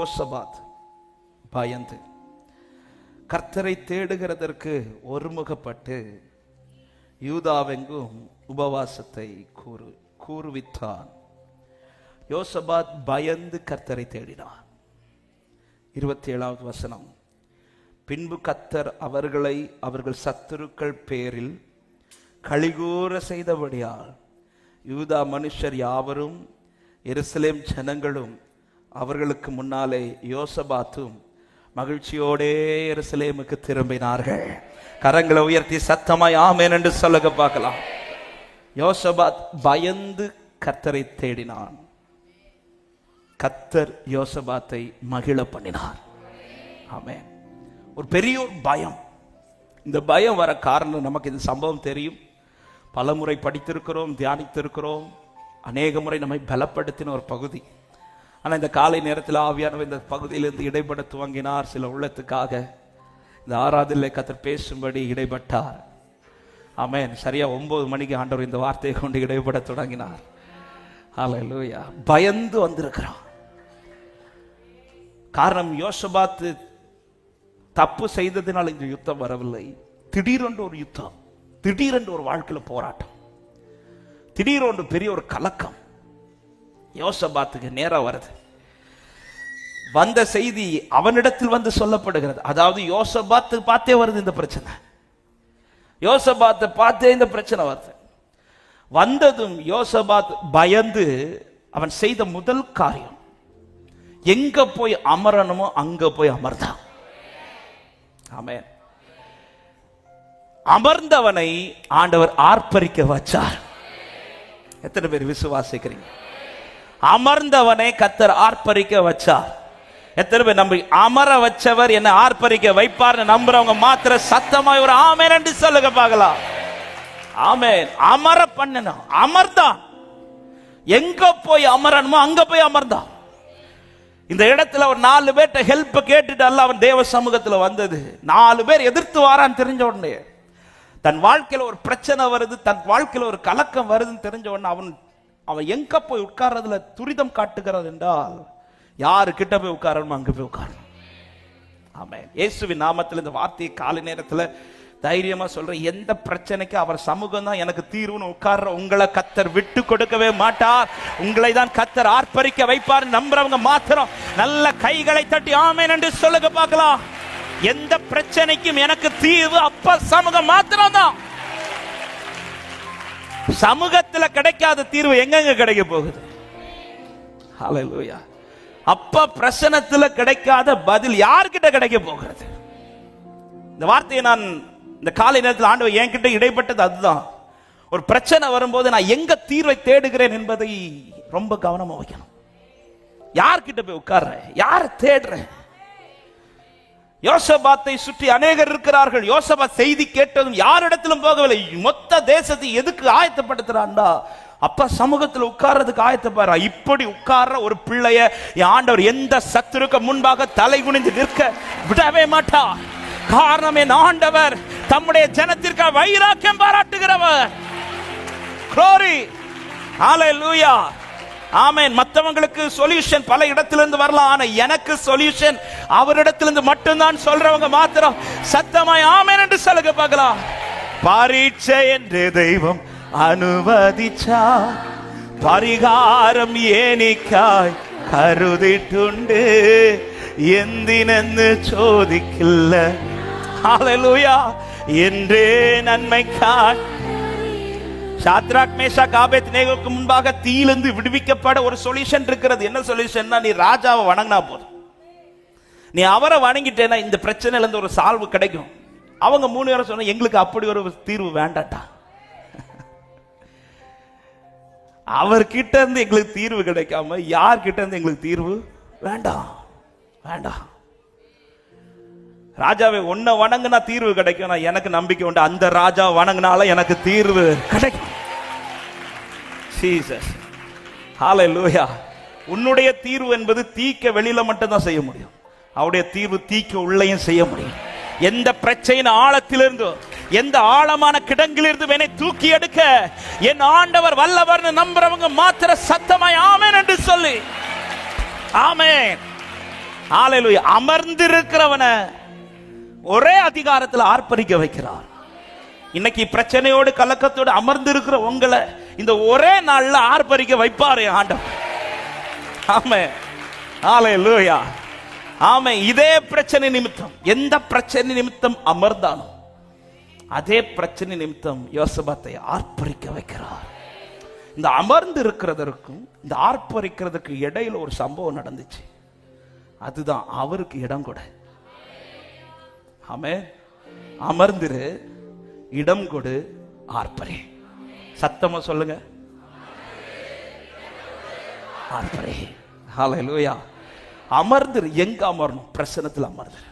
யோசபாத் பயந்து. கர்த்தரை தேடுகிறதற்கு ஒருமுகப்பட்டு யூதாவெங்கும் உபவாசத்தை கூறு கூறுவித்தான். யோசபாத் பயந்து கர்த்தரை தேடினான் இருபத்தி ஏழாவது வசனம். பின்பு கத்தர் அவர்களை அவர்கள் சத்துருக்கள் பேரில் கழிகூற செய்தபடியால் யூதா மனுஷர் யாவரும் எருசலேம் ஜனங்களும் அவர்களுக்கு முன்னாலே யோசபாத்தும் மகிழ்ச்சியோடே எருசலேமுக்கு திரும்பினார்கள். கரங்களை உயர்த்தி சத்தமாய் ஆமேன் என்று சொல்லுக பார்க்கலாம். யோசபாத் பயந்து கத்தரை தேடினான். கத்தர் யோசபாத்தை மகிழ பண்ணினார். ஆமே ஒரு பெரிய ஒரு பயம். இந்த பயம் வர காரணம் நமக்கு இந்த சம்பவம் தெரியும். பலமுறை படித்திருக்கிறோம் தியானித்திருக்கிறோம். அநேக முறை நம்மை பலப்படுத்தின ஒரு பகுதி. ஆனால் இந்த காலை நேரத்தில் ஆவியானவர் இந்த பகுதியிலிருந்து இடைப்பட துவங்கினார். சில உள்ளத்துக்காக இந்த ஆராதிலே கத்தர் பேசும்படி இடைப்பட்டார். ஆமேன். சரியா ஒன்பது மணிக்கு ஆண்டவர் இந்த வார்த்தையை கொண்டு இடைப்பட தொடங்கினார். ஹalleluya பயந்து வந்திருக்கிறான் காரணம் யோசபாத்து தப்பு செய்ததினால் இந்த யுத்தம் வரவில்லை. திடீரென்று ஒரு யுத்தம் திடீரென்று ஒரு வாழ்க்கையில் போராட்டம் திடீரென்று பெரிய ஒரு கலக்கம். யோசபாத்துக்கு நேரா வருது. வந்த செய்தி அவனிடத்தில் வந்து சொல்லப்படுகிறது. அதாவது யோசபாத்து பார்த்தே வருது இந்த பிரச்சனை. யோசபாத்தை பார்த்தே இந்த பிரச்சனை வருது. வந்ததும் யோசபாத் பயந்து அவன் செய்த முதல் காரியம் எங்க போய் அமரணுமோ அங்க போய் அமர்ந்தான். ஆமென். அமர்ந்தவனை ஆண்டவர் ஆர்ப்பரிக்க வச்சார். எத்தனை பேர் விசுவாசிக்கிறீங்க? அமர்ந்தவனை கத்தர் ஆர்ப்பரிக்க வச்சார். எத்தனை பேர் நம்பி அமர வச்சவர் என்ன ஆர்ப்பரிக்க வைப்பார்னு நம்புறவங்க மாத்திர சத்தமாய் ஒரு ஆமேன் என்று சொல்லுங்க பார்க்கலாம். ஆமேன். அமர பண்ணணும் அமர்ந்தான். எங்க போய் அமரணுமோ அங்க போய் அமர்ந்தான். இந்த இடத்துல ஒரு நாலு பேர்ட்ட ஹெல்ப் கேட்டுட்டு அல்ல அவன் தேவ சமூகத்துல வந்தது. நாலு பேர் எதிர்த்து வாரான்னு தெரிஞ்ச உடனே தன் வாழ்க்கையில ஒரு பிரச்சனை வருது தன் வாழ்க்கையில ஒரு கலக்கம் வருதுன்னு தெரிஞ்ச உடனே அவன் அவன் எங்க போய் உட்கார்றதுல துரிதம் காட்டுகிறது என்றால் யாரு கிட்ட போய் உட்காரணுமோ அங்க போய் உட்காரணும் ஆமா இயேசுவின் நாமத்தில் இந்த வார்த்தையை காலை நேரத்துல தைரியமா சொல்றேன். எந்த பிரச்சனைக்கு அவர் சமூகம் தான் எனக்கு தீர்வுன்னு உட்கார்ற உங்களை கத்தர் விட்டு கொடுக்கவே மாட்டார். உங்களை தான் கத்தர் ஆர்ப்பரிக்க வைப்பார். நம்புறவங்க மாத்திரம் நல்ல கைகளை தட்டி ஆமை என்று சொல்லுங்க பார்க்கலாம். எந்த பிரச்சனைக்கும் எனக்கு தீர்வு அப்ப சமூகம் மாத்திரம் தான் சமூகத்துல கிடைக்காத தீர்வு எங்கெங்க கிடைக்க போகுது? ஹalleluya அப்ப பிரசனத்துல கிடைக்காத பதில் யார்கிட்ட கிடைக்க போகிறது? இந்த வார்த்தையை நான் இந்த காலை நேரத்தில் ஆண்டவர் என்கிட்ட இடைப்பட்டது அதுதான். ஒரு பிரச்சனை வரும்போது நான் எங்க தீர்வை தேடுகிறேன் என்பதை ரொம்ப கவனமா வைக்கணும். யார்கிட்ட போய் உட்கார்றேன் யாரை தேடுறேன் யோசபாத்தை சுற்றி அநேகர் இருக்கிறார்கள். யோசபா செய்தி கேட்டதும் யாரிடத்திலும் போகவில்லை. மொத்த தேசத்தை எதுக்கு ஆயத்தப்படுத்துறான்டா? அப்ப சமூகத்தில் உட்கார்றதுக்கு ஆயத்தப்பாரு இப்படி உட்கார்ற ஒரு பிள்ளைய ஆண்டவர் எந்த சத்துருக்கு முன்பாக தலை குனிந்து நிற்க விடவே மாட்டா. காரணம் என் ஆண்டவர் தம்முடைய ஜனத்திற்கு வைராக்கியம் பாராட்டுகிறவர். ஆலை லூயா ஆமென் மத்தவங்களுக்கு சொல்யூஷன் பல இடத்திலிருந்து வரலாம் ஆனா எனக்கு சொல்யூஷன் அவரிடத்திலிருந்து மட்டும்தான் சொல்றவங்க மாத்திரம் சத்தமாய் ஆமென் என்று சொல்லுங்க பார்க்கலாம் பரீட்சை என்று தெய்வம் அனுமதிச்சா பரிகாரம் ஏனிக்காய் കരുതിട്ടുണ്ട് എന്തിനെന്ന് ചോദിക്കില്ല ഹല്ലേലൂയ എന്റെ നന്മയ്ക്കായി ஷாத்ராக் காபேத் நேகோக்கு முன்பாக தீயிலிருந்து விடுவிக்கப்பட ஒரு சொல்யூஷன் இருக்கிறது. என்ன சொல்யூஷன்னா நீ ராஜாவை வணங்கினா போதும். நீ அவரை வணங்கிட்டேன்னா இந்த பிரச்சனையிலேருந்து ஒரு சால்வு கிடைக்கும். அவங்க மூணு பேரும் சொன்ன எங்களுக்கு அப்படி ஒரு தீர்வு வேண்டாட்டா அவர்கிட்ட இருந்து எங்களுக்கு தீர்வு கிடைக்காம யார்கிட்ட இருந்து எங்களுக்கு தீர்வு? வேண்டாம். வேண்டாம். ராஜாவை ஒன்ன வணங்கினா தீர்வு கிடைக்கும். நான் எனக்கு நம்பிக்கை உண்டு. அந்த ராஜா வணங்கினால எனக்கு தீர்வு கிடைக்கும். ஜீசஸ் லூயா உன்னுடைய தீர்வு என்பது தீக்க வெளியில மட்டும்தான் செய்ய முடியும். அவருடைய தீர்வு தீக்க உள்ளேயும் செய்ய முடியும். எந்த பிரச்சனையின் ஆழத்திலிருந்தோ எந்த ஆழமான கிடங்கிலிருந்து என்னை தூக்கி எடுக்க என் ஆண்டவர் வல்லவர்னு நம்புறவங்க மாத்திர சத்தமாய் ஆமேன் என்று சொல்லி. ஆமேன். ஹalleluya அமர்ந்திருக்கிறவனை ஒரே அதிகாரத்தில் ஆர்ப்பரிக்க வைக்கிறார். இன்னைக்கு பிரச்சனையோடு கலக்கத்தோடு அமர்ந்து இருக்கிற உங்களை இந்த ஒரே நாள்ல ஆர்ப்பரிக்க வைப்பாரு ஆண்டவர். ஆமே. ஹalleluya ஆமே இதே பிரச்சனை நிமித்தம். எந்த பிரச்சனை நிமித்தம் அமர்ந்தானோ அதே பிரச்சனை நிமித்தம் யோசபாத்தை ஆர்ப்பரிக்க வைக்கிறார். இந்த அமர்ந்து இருக்கிறதற்கும் இந்த ஆர்ப்பரிக்கிறதுக்கு இடையில ஒரு சம்பவம் நடந்துச்சு. அதுதான் அவருக்கு இடம் கூட. ஆமே அமர்ந்திரு இடம் கொடு ஆர்ப்பரே. சத்தமா சொல்லுங்க. ஆர்ப்பரே. ஹalleluya. அமர்ந்திரு எங்க அமரணும்? பிரசனத்தில் அமர்ந்திரு.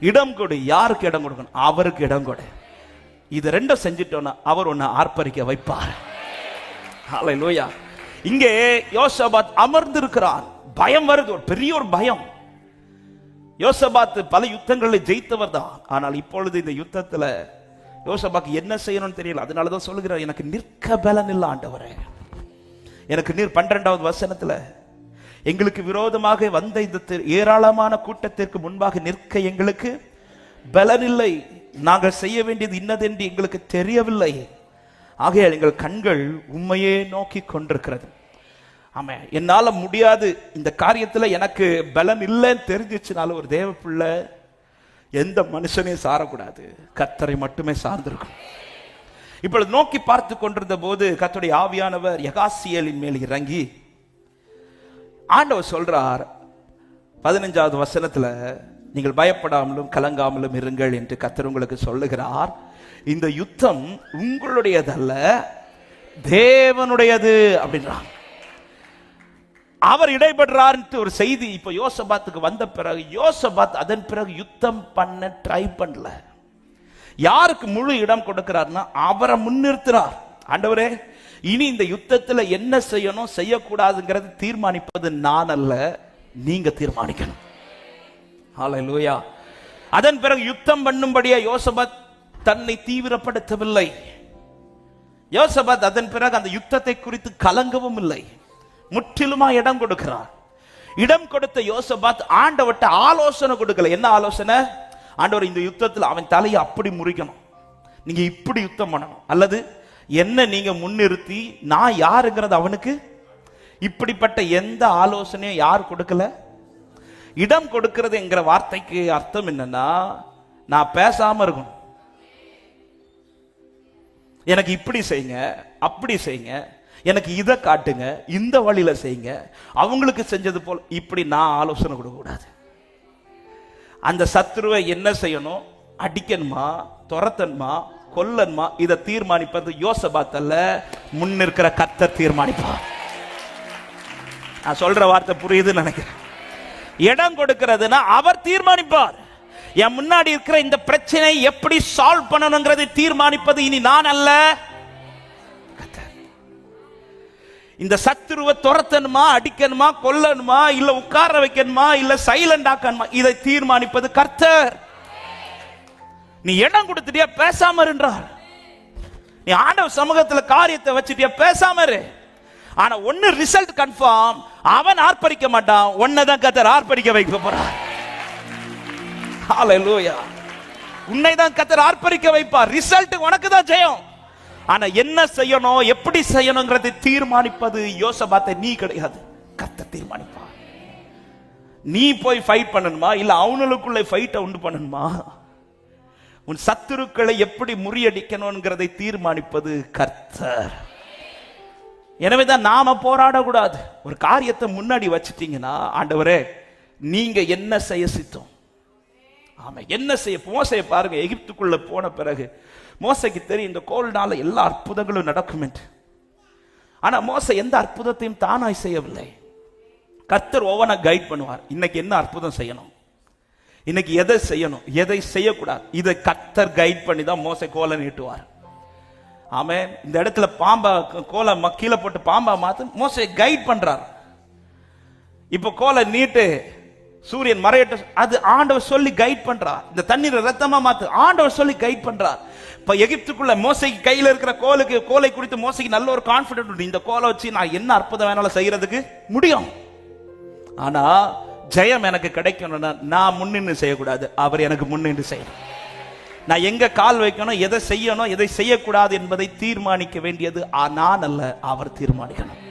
இடம் கொடு யாருக்கு இடம் கொடுக்கணும்? அவருக்கு இடம் கொடு. இது ரெண்டும் செஞ்சிட்டோன்னா அவர் ஒன்னு ஆர்ப்பரிக்க வைப்பார். ஹalleluya. இங்கே யோசபாத் அமர்ந்திருக்கிறான் பயம் வருது ஒரு பெரிய ஒரு பயம். யோசபாத்து பல யுத்தங்களை ஜெயித்தவர் தான் ஆனால் இப்பொழுது இந்த யுத்தத்துல யோசபாக்கு என்ன செய்யணும்னு தெரியல. அதனால தான் சொல்லுகிறார் எனக்கு நிற்க பலன் இல்லை ஆண்டவரே. எனக்கு நீர் பன்னிரெண்டாவது வசனத்துல எங்களுக்கு விரோதமாக வந்த இந்த ஏராளமான கூட்டத்திற்கு முன்பாக நிற்க எங்களுக்கு பலனில்லை நாங்கள் செய்ய வேண்டியது இன்னதென்று எங்களுக்கு தெரியவில்லை. ஆகையால் எங்கள் கண்கள் உண்மையே நோக்கி கொண்டிருக்கிறது. ஆமாம் என்னால் முடியாது. இந்த காரியத்தில் எனக்கு பலன் இல்லைன்னு தெரிஞ்சிச்சுனாலும் ஒரு தேவ பிள்ளை எந்த மனுஷனையும் சாரக்கூடாது. கத்தரை மட்டுமே சார்ந்திருக்கும் இப்பொழுது நோக்கி பார்த்து கொண்டிருந்த போது கத்துடைய ஆவியானவர் யகாசியலின் மேல் இறங்கி ஆண்டவர் சொல்றார் பதினஞ்சாவது வசனத்துல நீங்கள் பயப்படாமலும் கலங்காமலும் இருங்கள் என்று கத்தர் உங்களுக்கு சொல்லுகிறார். இந்த யுத்தம் உங்களுடையதல்ல தேவனுடையது அப்படின்றாங்க அவர் இடைபடுறார் ஒரு செய்தி இப்ப யோசபாத்துக்கு வந்த பிறகு யோசபாத் அதன் பிறகு யுத்தம் பண்ண ட்ரை பண்ணல. யாருக்கு முழு இடம் கொடுக்கிறார்னா அவரை முன்னிறுத்துறார் ஆண்டவரே இனி இந்த யுத்தத்துல என்ன செய்யணும் செய்யக்கூடாதுங்கிறது தீர்மானிப்பது நான் அல்ல நீங்க தீர்மானிக்கணும். ஹalleluya அதன் பிறகு யுத்தம் பண்ணும்படியா யோசபாத் தன்னை தீவிரப்படுத்தவில்லை. யோசபாத் அதன் பிறகு அந்த யுத்தத்தை குறித்து கலங்கவும் இல்லை. முற்றிலுமா இடம் கொடுக்கிறார். இடம் கொடுத்த யோசபாத் ஆண்டவட்ட ஆலோசனை கொடுக்கல. என்ன ஆலோசனை? ஆண்டவர் இந்த யுத்தத்தில் அவன் தலையை அப்படி முறிக்கணும். நீங்க இப்படி யுத்தம் பண்ணணும். அல்லது என்ன நீங்க முன்னிறுத்தி நான் யாருங்கிறது அவனுக்கு? இப்படிப்பட்ட எந்த ஆலோசனையும் யார் கொடுக்கல? இடம் கொடுக்கிறது என்கிற வார்த்தைக்கு அர்த்தம் என்னன்னா நான் பேசாம இருக்கணும். எனக்கு இப்படி செய்யுங்க அப்படி செய்யுங்க எனக்கு இதை காட்டுங்க இந்த வழியில் செய்யுங்க. அவங்களுக்கு செஞ்சது போல் இப்படி நான் ஆலோசனை கொடுக்கக்கூடாது. அந்த சத்ருவை என்ன செய்யணும்? அடிக்கணுமா? துரத்தணுமா? கொல்லணுமா? இதை தீர்மானிப்பது யோசபாத்தல்ல முன்னிருக்கிற கத்த தீர்மானிப்பா நான் சொல்ற வார்த்தை புரியுதுன்னு நினைக்கிறேன். இடம் கொடுக்கிறதுனா அவர் தீர்மானிப்பார். என் முன்னாடி இருக்கிற இந்த பிரச்சனை எப்படி சால்வ் பண்ணணுங்கிறதை தீர்மானிப்பது இனி நான் அல்ல. இந்த சத்துருவை துரத்தணுமா அடிக்கணுமா கொல்லணுமா இல்ல உட்கார வைக்கணுமா இல்ல சைலண்ட் ஆக்கணுமா? இதை தீர்மானிப்பது கர்த்தர். நீ இடம் கொடுத்துட்டியா பேசாம இருந்தார் நீ ஆண்டவர் சமூகத்துல காரியத்தை வச்சுட்டியா பேசாம இரு. ஆனா ஒன்னு ரிசல்ட் கன்ஃபார்ம் அவன் ஆர்ப்பரிக்க மாட்டான் ஒன்னதான் கத்தர் ஆர்ப்பரிக்க வைக்க போறார். ஹalleluya உன்னை தான் கத்தர் ஆர்ப்பரிக்க வைப்பார். ரிசல்ட் உனக்கு தான் ஜெயம். ஆனா என்ன செய்யணும் எப்படி செய்யணுங்கிறதை தீர்மானிப்பது யோசபாத்தை நீ கிடையாது. கத்த தீர்மானிப்பா நீ போய் ஃபைட் பண்ணணுமா? இல்ல அவனுக்குள்ள ஃபைட்டை உண்டு பண்ணணுமா? உன் சத்துருக்களை எப்படி முறியடிக்கணுங்கிறதை தீர்மானிப்பது கர்த்தர். எனவேதான் நாம போராடக்கூடாது. ஒரு காரியத்தை முன்னாடி வச்சுட்டீங்கன்னா ஆண்டவரே நீங்க என்ன செய்ய சித்தம்? ஆமா என்ன செய்ய மோசையை பாருங்க எகிப்துக்குள்ள போன பிறகு மோசைக்கு தெரியும் இந்த கோல்னால எல்லா அற்புதங்களும் நடக்கும் என்று. ஆனா மோசை எந்த அற்புதத்தையும் தானாய் செய்யவில்லை. கர்த்தர் ஒவ்வொன்றா கைட் பண்ணுவார் இன்னைக்கு என்ன அற்புதம் செய்யணும்? இன்னைக்கு எதை செய்யணும்? எதை செய்யக்கூடாது? இதை கர்த்தர் கைட் பண்ணி தான் மோசை கோலை நீட்டுவார். ஆமே இந்த இடத்துல பாம்பா கோலை ம- கீழே போட்டு பாம்பா மாத்து மோசை கைட் பண்றார். இப்போ கோலை நீட்டு சூரியன் மறையட்ட அது ஆண்டவர் சொல்லி கைட் பண்றார். இந்த தண்ணீரை ரத்தமா மாத்து. ஆண்டவர் சொல்லி கைட் பண்றார். இப்ப எகிப்துக்குள்ள மோசைக்கு கையில இருக்கிற கோலுக்கு கோலை குறித்து மோசைக்கு நல்ல ஒரு கான்பிடன்ட் உண்டு. இந்த கோலை வச்சு நான் என்ன அற்புதம் வேணாலும் செய்யறதுக்கு முடியும். ஆனா ஜெயம் எனக்கு கிடைக்கணும்னா நான் முன்னின்று செய்யக்கூடாது. அவர் எனக்கு முன்னின்று செய்யணும். நான் எங்க கால் வைக்கணும் எதை செய்யணும் எதை செய்யக்கூடாது என்பதை தீர்மானிக்க வேண்டியது ஆ- நான் அல்ல அவர் தீர்மானிக்கணும்.